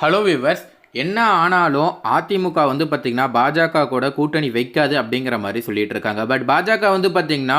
Hello viewers என்ன ஆனாலும் அதிமுக வந்து பார்த்திங்கன்னா பாஜக கூட கூட்டணி வைக்காது அப்படிங்கிற மாதிரி சொல்லிட்டு இருக்காங்க. பட் பாஜக வந்து பார்த்திங்கன்னா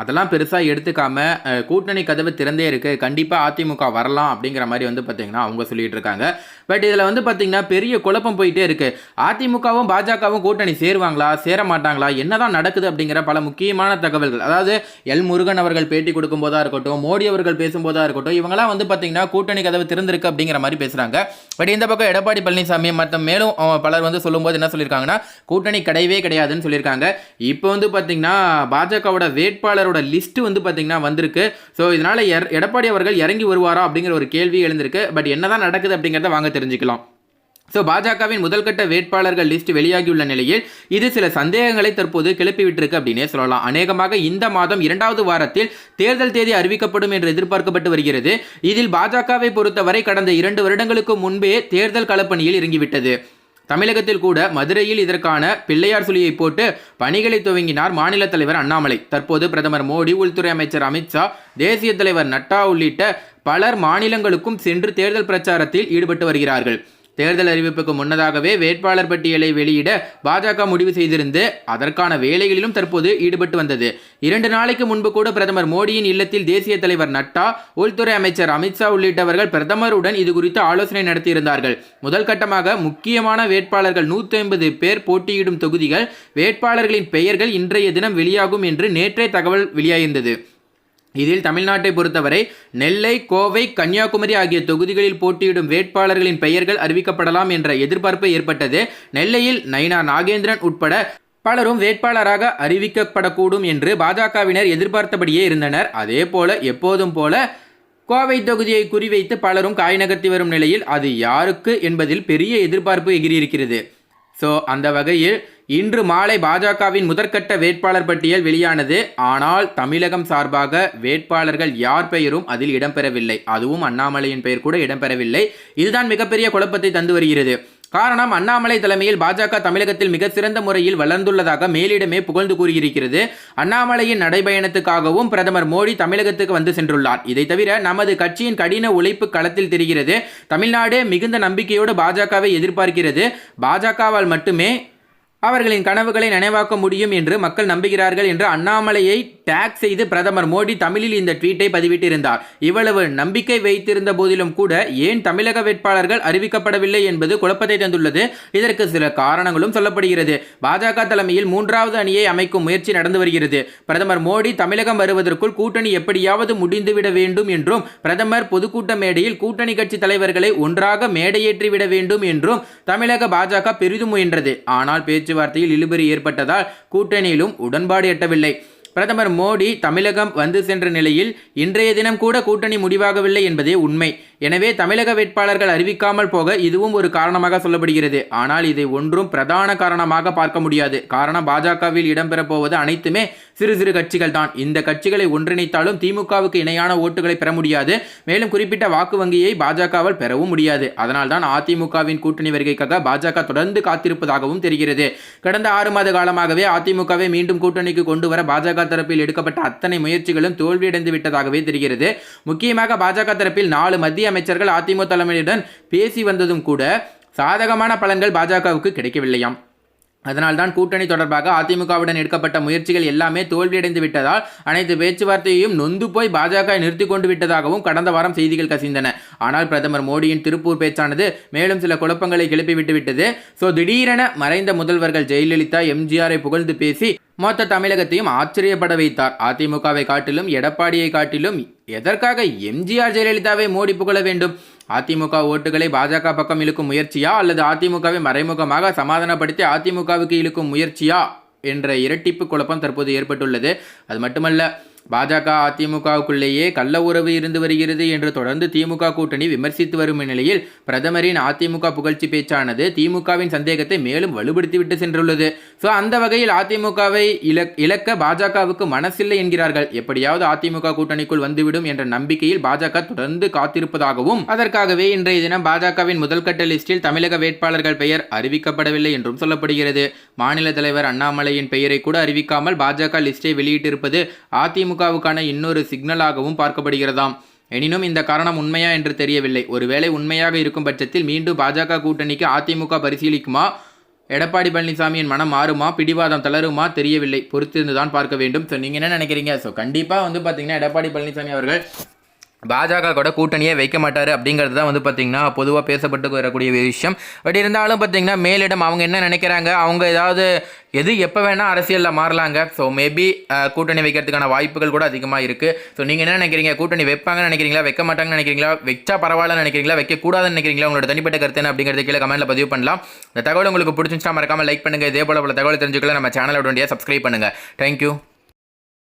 அதெல்லாம் பெருசாக எடுத்துக்காம கூட்டணி கதவு திறந்தே இருக்குது கண்டிப்பாக அதிமுக வரலாம் அப்படிங்கிற மாதிரி வந்து பார்த்திங்கன்னா அவங்க சொல்லிட்டு இருக்காங்க. பட் இதில் வந்து பார்த்திங்கன்னா பெரிய குழப்பம் போயிட்டே இருக்குது அதிமுகவும் பாஜகவும் கூட்டணி சேருவாங்களா? சேர மாட்டாங்களா என்னதான் நடக்குது அப்படிங்கிற பல முக்கியமான தகவல்கள். அதாவது எல் முருகன் அவர்கள் பேட்டி கொடுக்கும்போதா இருக்கட்டும் மோடி அவர்கள் பேசும்போதாக இருக்கட்டும் இவங்கெல்லாம் வந்து பார்த்திங்கன்னா கூட்டணி கதவு திறந்திருக்கு அப்படிங்கிற மாதிரி பேசுகிறாங்க பட் இந்த பக்கம் எடப்பாடி பழனிசாமி மற்றும் மேலும் பலர் வந்து சொல்லும்போது என்ன சொல்லியிருக்காங்கன்னா கூட்டணி கிடையவே கிடையாதுன்னு சொல்லியிருக்காங்க. இப்போ வந்து பார்த்திங்கன்னா பாஜகவோட வேட்பாளர் வேட்பாளரோட லிஸ்ட் வந்து பார்த்தீங்கன்னா வந்திருக்கு. ஸோ இதனால எடப்பாடி அவர்கள் இறங்கி வருவாரா அப்படிங்கிற ஒரு கேள்வி எழுந்திருக்கு. பட் என்னதான் நடக்குது அப்படிங்கிறத வாங்க தெரிஞ்சுக்கலாம். ஸோ பாஜகவின் முதல்கட்ட வேட்பாளர்கள் லிஸ்ட் வெளியாகியுள்ள நிலையில் இது சில சந்தேகங்களை தற்போது கிளப்பிவிட்டிருக்கு அப்படின்னே சொல்லலாம். அநேகமாக இந்த மாதம் இரண்டாவது வாரத்தில் தேர்தல் தேதி அறிவிக்கப்படும் என்று எதிர்பார்க்கப்பட்டு வருகிறது. இதில் பாஜகவை பொறுத்தவரை கடந்த இரண்டு வருடங்களுக்கு முன்பே தேர்தல் களப்பணியில் இறங்கிவிட்டது. தமிழகத்தில் கூட மதுரையில் இதற்கான பிள்ளையார் சுழியை போட்டு பணிகளை துவங்கினார் மாநில தலைவர் அண்ணாமலை. தற்போது பிரதமர் மோடி உள்துறை அமைச்சர் அமித்ஷா தேசிய தலைவர் நட்டா உள்ளிட்ட பலர் மாநிலங்களுக்கும் சென்று தேர்தல் பிரச்சாரத்தில் ஈடுபட்டு வருகிறார்கள். தேர்தல் அறிவிப்புக்கு முன்னதாகவே வேட்பாளர் பட்டியலை வெளியிட பாஜக முடிவு செய்திருந்து அதற்கான வேலைகளிலும் தற்போது ஈடுபட்டு வந்தது. இரண்டு நாளைக்கு முன்பு கூட பிரதமர் மோடியின் இல்லத்தில் தேசிய தலைவர் நட்டா உள்துறை அமைச்சர் அமித்ஷா உள்ளிட்டவர்கள் பிரதமருடன் இது குறித்து ஆலோசனை நடத்தியிருந்தார்கள். முதல் கட்டமாக முக்கியமான வேட்பாளர்கள் நூற்றி ஐம்பது பேர் போட்டியிடும் தொகுதிகள் வேட்பாளர்களின் பெயர்கள் இன்றைய தினம் வெளியாகும் என்று நேற்றே தகவல் வெளியாயிருந்தது. இதில் தமிழ்நாட்டை பொறுத்தவரை நெல்லை கோவை கன்னியாகுமரி ஆகிய தொகுதிகளில் போட்டியிடும் வேட்பாளர்களின் பெயர்கள் அறிவிக்கப்படலாம் என்ற எதிர்பார்ப்பு ஏற்பட்டது. நெல்லையில் நயினா நாகேந்திரன் உட்பட பலரும் வேட்பாளராக அறிவிக்கப்படக்கூடும் என்று பாஜகவினர் எதிர்பார்த்தபடியே இருந்தனர். அதே போல எப்போதும் போல கோவை தொகுதியை குறிவைத்து பலரும் காய் நகர்த்தி வரும் நிலையில் அது யாருக்கு என்பதில் பெரிய எதிர்பார்ப்பு எகிரியிருக்கிறது ஸோ அந்த வகையில் இன்று மாலை பாஜகவின் முதற்கட்ட வேட்பாளர் பட்டியல் வெளியானது. ஆனால் தமிழகம் சார்பாக வேட்பாளர்கள் யார் பெயரும் அதில் இடம்பெறவில்லை. அதுவும் அண்ணாமலையின் பெயர் கூட இடம்பெறவில்லை. இதுதான் மிகப்பெரிய குழப்பத்தை தந்து வருகிறது. காரணம் அண்ணாமலை தலைமையில் பாஜக தமிழகத்தில் மிக சிறந்த முறையில் வளர்ந்துள்ளதாக மேலிடமே புகழ்ந்து கூறியிருக்கிறது. அண்ணாமலையின் நடைபயணத்துக்காகவும் பிரதமர் மோடி தமிழகத்துக்கு வந்து சென்றுள்ளார். இதை தவிர நமது கட்சியின் கடின உழைப்பு களத்தில் தெரிகிறது. தமிழ்நாடு மிகுந்த நம்பிக்கையோடு பாஜகவை எதிர்பார்க்கிறது. பாஜகவால் மட்டுமே அவர்களின் கனவுகளை நினைவாக்க முடியும் என்று மக்கள் நம்புகிறார்கள் என்று அண்ணாமலையை டேக் செய்து பிரதமர் மோடி தமிழில் இந்த ட்வீட்டை பதிவிட்டிருந்தார். இவ்வளவு நம்பிக்கை வைத்திருந்த போதிலும் கூட ஏன் தமிழக வேட்பாளர்கள் அறிவிக்கப்படவில்லை என்பது குழப்பத்தை தந்துள்ளது. இதற்கு சில காரணங்களும் சொல்லப்படுகிறது. பாஜக தலைமையில் மூன்றாவது அணியை அமைக்கும் முயற்சி நடந்து வருகிறது. பிரதமர் மோடி தமிழகம் வருவதற்குள் கூட்டணி எப்படியாவது முடிந்துவிட வேண்டும் என்றும் பிரதமர் பொதுக்கூட்ட மேடையில் கூட்டணி கட்சி தலைவர்களை ஒன்றாக மேடையேற்றி விட வேண்டும் என்றும் தமிழக பாஜக பெரிதும் முயன்றது. ஆனால் பேச்சுவார்த்தையில் இழுபறி ஏற்பட்டதால் கூட்டணியிலும் உடன்பாடு எட்டவில்லை. பிரதமர் மோடி தமிழகம் வந்து சென்ற நிலையில் இன்றைய தினம் கூட கூட்டணி முடிவாகவில்லை என்பதே உண்மை. எனவே தமிழக வேட்பாளர்கள் அறிவிக்காமல் போக இதுவும் ஒரு காரணமாக சொல்லப்படுகிறது. ஆனால் இதை ஒன்றும் பிரதான காரணமாக பார்க்க முடியாது. காரணம் பாஜகவில் இடம்பெறப் போவது அனைத்துமே சிறு சிறு கட்சிகள் தான். இந்த கட்சிகளை ஒன்றிணைத்தாலும் திமுகவுக்கு இணையான ஓட்டுகளை பெற முடியாது. மேலும் குறிப்பிட்ட வாக்கு வங்கியை பாஜகவால் பெறவும் முடியாது. அதனால் தான் அதிமுகவின் கூட்டணி வருகைக்காக பாஜக தொடர்ந்து காத்திருப்பதாகவும் தெரிகிறது. கடந்த ஆறு மாத காலமாகவே அதிமுகவை மீண்டும் கூட்டணிக்கு கொண்டு வர பாஜக தரப்பில் எடுக்கப்பட்ட அத்தனை முயற்சிகளும் தோல்வியடைந்து விட்டதாகவே தெரிகிறது. முக்கியமாக பாஜக தரப்பில் நாலு மத்திய அமைச்சர்கள் அதிமுக தலைமையுடன் பேசி வந்ததும் கூட சாதகமான பலன்கள் பாஜகவுக்கு கிடைக்கவில்லையாம். அதனால்தான் கூட்டணி தொடர்பாக அதிமுகவுடன் எடுக்கப்பட்ட முயற்சிகள் எல்லாமே தோல்வியடைந்து விட்டதால் அனைத்து பேச்சுவார்த்தையையும் நொந்து போய் பாஜக நிறுத்தி கொண்டு விட்டதாகவும் கடந்த வாரம் செய்திகள் கசிந்தன. ஆனால் பிரதமர் மோடியின் திருப்பூர் பேச்சானது மேலும் சில குழப்பங்களை கிளப்பிவிட்டு விட்டது ஸோ திடீரென மறைந்த முதல்வர்கள் ஜெயலலிதா எம்ஜிஆரை புகழ்ந்து பேசி மொத்த தமிழகத்தையும் ஆச்சரியப்பட வைத்தார். அதிமுகவை காட்டிலும் எடப்பாடியை காட்டிலும் எதற்காக எம்ஜிஆர் ஜெயலலிதாவை மோடி புகழ வேண்டும்? அதிமுக ஓட்டுகளை பாஜக பக்கம் இழுக்கும் முயற்சியா? அல்லது அதிமுகவை மறைமுகமாக சமாதானப்படுத்தி அதிமுகவுக்கு இழுக்கும் முயற்சியா? என்ற இரட்டிப்பு குழப்பம் தற்போது ஏற்பட்டுள்ளது. அது மட்டுமல்ல பாஜக அதிமுகவுக்குள்ளேயே கள்ள உறவு இருந்து வருகிறது என்று தொடர்ந்து திமுக கூட்டணி விமர்சித்து வரும் நிலையில் பிரதமரின் அதிமுக புகழ்ச்சி பேச்சானது திமுகவின் சந்தேகத்தை மேலும் வலுப்படுத்திவிட்டு சென்றுள்ளது. ஸோ அந்த வகையில் அதிமுகவை இலக் இழக்க பாஜகவுக்கு மனசில்லை என்கிறார்கள். எப்படியாவது அதிமுக கூட்டணிக்குள் வந்துவிடும் என்ற நம்பிக்கையில் பாஜக தொடர்ந்து காத்திருப்பதாகவும் அதற்காகவே இன்றைய தினம் பாஜகவின் முதல்கட்ட லிஸ்டில் தமிழக வேட்பாளர்கள் பெயர் அறிவிக்கப்படவில்லை என்றும் சொல்லப்படுகிறது. மாநில தலைவர் அண்ணாமலையின் பெயரை கூட அறிவிக்காமல் பாஜக லிஸ்டை வெளியிட்டிருப்பது அதிமுகவுக்கான இன்னொரு சிக்னலாகவும் பார்க்கப்படுகிறதாம். எனினும் இந்த காரணம் உண்மையா என்று தெரியவில்லை. ஒருவேளை உண்மையாக இருக்கும் பட்சத்தில் மீண்டும் பாஜக கூட்டணிக்கு அதிமுக பரிசீலிக்குமா? எடப்பாடி பழனிசாமியின் மனம் மாறுமா? பிடிவாதம் தளருமா? தெரியவில்லை. பொறுத்திருந்து தான் பார்க்க வேண்டும். ஸோ நீங்கள் என்ன நினைக்கிறீங்க? ஸோ கண்டிப்பாக வந்து பார்த்தீங்கன்னா எடப்பாடி பழனிசாமி அவர்கள் பாஜக கூட கூட்டணியே வைக்க மாட்டார் அப்படிங்கிறது தான் வந்து பார்த்திங்கன்னா பொதுவாக பேசப்பட்டு வரக்கூடிய விஷயம். பட் இருந்தாலும் பார்த்தீங்கன்னா மேலிடம் அவங்க என்ன நினைக்கிறாங்க? அவங்க ஏதாவது எது எப்போ வேணால் அரசியலில் மாறலாங்க. ஸோ மேபி கூட்டணி வைக்கிறதுக்கான வாய்ப்புகள் கூட அதிகமாக இருக்குது ஸோ நீங்கள் என்ன நினைக்கிறீங்க? கூட்டணி வைப்பாங்கன்னு நினைக்கிறீங்களா? வைக்க மாட்டாங்கன்னு நினைக்கிறீங்களா? வச்சா பரவாயில்லன்னு நினைக்கிறீங்களா? வைக்கக்கூடாதுன்னு நினைக்கிறீங்களா? உங்களோட தனிப்பட்ட கருத்து என்ன அப்படிங்கிறது கீழே கமெண்ட்டில் பதிவு பண்ணலாம். இந்த தகவல் உங்களுக்கு பிடிச்சிருந்துச்சா மறக்காமல் லைக் பண்ணுங்கள் இதே போல பல தகவல் தெரிஞ்சுக்கலாம் நம்ம சேனலோட சப்ஸ்கிரைப் பண்ணுங்கள் தேங்க்யூ